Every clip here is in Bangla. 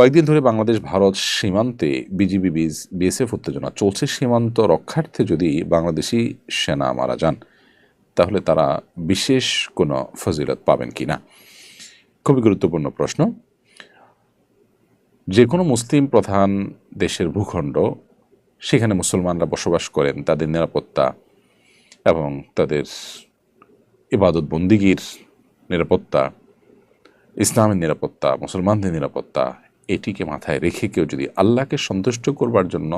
কয়েকদিন ধরে বাংলাদেশ, ভারত সীমান্তে বিজিবি বিএসএফ উত্তেজনা। চলছে সীমান্ত রক্ষার্থে যদি বাংলাদেশি সেনা মারা যান, তাহলে তারা বিশেষ কোনো ফজিলত পাবেন কি না খুবই গুরুত্বপূর্ণ প্রশ্ন। যে কোনো মুসলিম প্রধান দেশের ভূখণ্ড, সেখানে মুসলমানরা বসবাস করেন, তাদের নিরাপত্তা এবং তাদের ইবাদত বন্দিগির নিরাপত্তা, ইসলামের নিরাপত্তা, মুসলমানদের নিরাপত্তা এটিকে মাথায় রেখে কেউ যদি আল্লাহকে সন্তুষ্ট করবার জন্য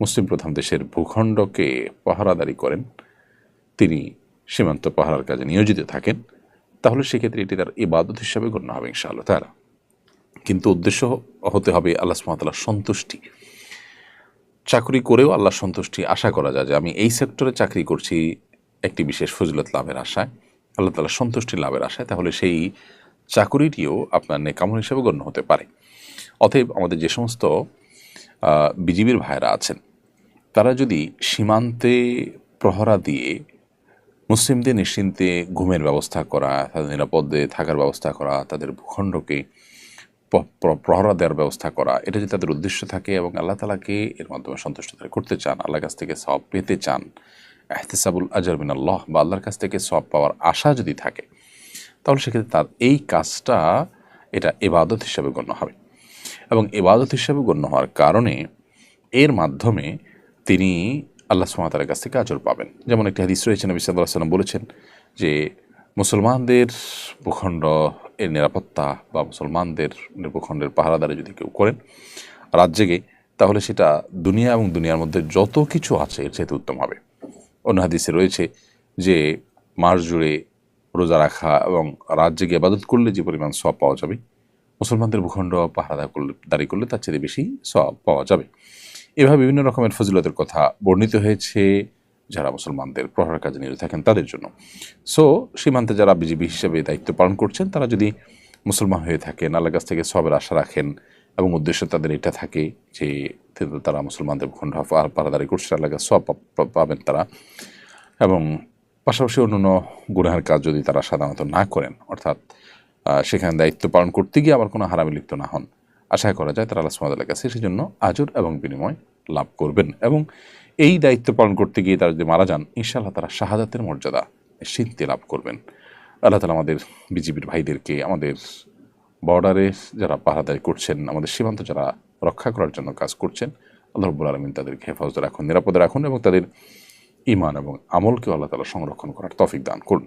মুসলিম প্রধান দেশের ভূখণ্ডকে পাহারাদারি করেন, তিনি সীমান্ত পাহারার কাজে নিয়োজিত থাকেন, তাহলে সেক্ষেত্রে এটি তার ইবাদত হিসাবে গণ্য হবে ইনশাআল্লাহ তারা কিন্তু উদ্দেশ্য হতে হবে আল্লাহ সুমতাল্লাহ সন্তুষ্টি। চাকরি করেও আল্লাহ সন্তুষ্টি আশা করা যায় যে আমি এই সেক্টরে চাকরি করছি, একটি বিশেষ ফজিলত লাভের আশায়, আল্লাহ তালা সন্তুষ্টি লাভের আশায়, তাহলে সেই চাকুরিটিও আপনার নেকামল হিসেবে গণ্য হতে পারে। অতএব আমাদের যে সমস্ত বিজিবির ভাইরা আছেন, তারা যদি সীমান্তে প্রহরা দিয়ে মুসলিমদের নিশ্চিন্তে ঘুমের ব্যবস্থা করা, তাদের নিরাপদে থাকার ব্যবস্থা করা, তাদের ভূখণ্ডকে প্রহরা দেওয়ার ব্যবস্থা করা, এটা যদি তাদের উদ্দেশ্য থাকে এবং আল্লাহ তালাকে এর মাধ্যমে সন্তুষ্ট করতে চান, আল্লাহর কাছ থেকে সব পেতে চান এহতেসাবুল আজর বিন আল্লাহ বা আল্লাহর কাছ থেকে সব পাওয়ার আশা যদি থাকে, তাহলে সেক্ষেত্রে তার এই কাজটা এটা এবাদত হিসাবে গণ্য হবে। এবং এবাদত হিসাবে গণ্য হওয়ার কারণে এর মাধ্যমে তিনি আল্লাহ সুমাতার কাছ থেকে আজর পাবেন। যেমন একটি হাদিস রয়েছে, নবী সাল্লাহ সাল্লাম বলেছেন যে মুসলমানদের ভূখণ্ড এর নিরাপত্তা বা মুসলমানদের ভূখণ্ডের পাহারাদারে যদি কেউ করেন রাত জেগে, তাহলে সেটা দুনিয়া এবং দুনিয়ার মধ্যে যত কিছু আছে এর চাইতে উত্তম হবে। অন্য হাদিসে রয়েছে যে মাস জুড়ে রোজা রাখা এবং রাত জেগে আবাদত করলে যে পরিমাণ সব পাওয়া যাবে মুসলমানদের ভূখণ্ড পাহারা করলে, দাঁড়ি করলে তার চেয়ে বেশি সব পাওয়া যাবে। এভাবে বিভিন্ন রকমের ফজিলতের কথা বর্ণিত হয়েছে যারা মুসলমানদের প্রহার কাজে নিয়োজিত থাকেন তাদের জন্য। সো সীমান্তে যারা বিজিবি হিসেবে দায়িত্ব পালন করছেন, তারা যদি মুসলমান হয়ে থাকেন আল্লাহ কাছ থেকে সবের আশা রাখেন এবং উদ্দেশ্য তাদের এটা থাকে যে তারা মুসলমানদের ভূখণ্ড পাহারাদারি করছে আল্লাহ কাছে সব পাবেন তারা। এবং পাশাপাশি অন্যান্য গুণাহের কাজ যদি তারা সাধারণত না করেন, অর্থাৎ সেখানে দায়িত্ব পালন করতে গিয়ে আবার কোনো হারামে লিপ্ত না হন। আশা করা যায় তারা আল্লাহ সুমাদার কাছে সেই জন্য আজর এবং বিনিময় লাভ করবেন এবং এই দায়িত্ব পালন করতে গিয়ে তারা যদি মারা যান, ইনশাআল্লাহ তারা শাহাদাতের মর্যাদা সিদ্ধি লাভ করবেন। আল্লাহ তালা আমাদের বিজিবির ভাইদেরকে, আমাদের বর্ডারে যারা পাহারাদারি করছেন, আমাদের সীমান্ত যারা রক্ষা করার জন্য কাজ করছেন, আল্লাহ রব্বুল আলমিন তাদেরকে হেফাজতে রাখুন, নিরাপদে রাখুন এবং তাদের ইমান এবং আমলকেও আল্লাহ তালা সংরক্ষণ করার তফিক দান করুন।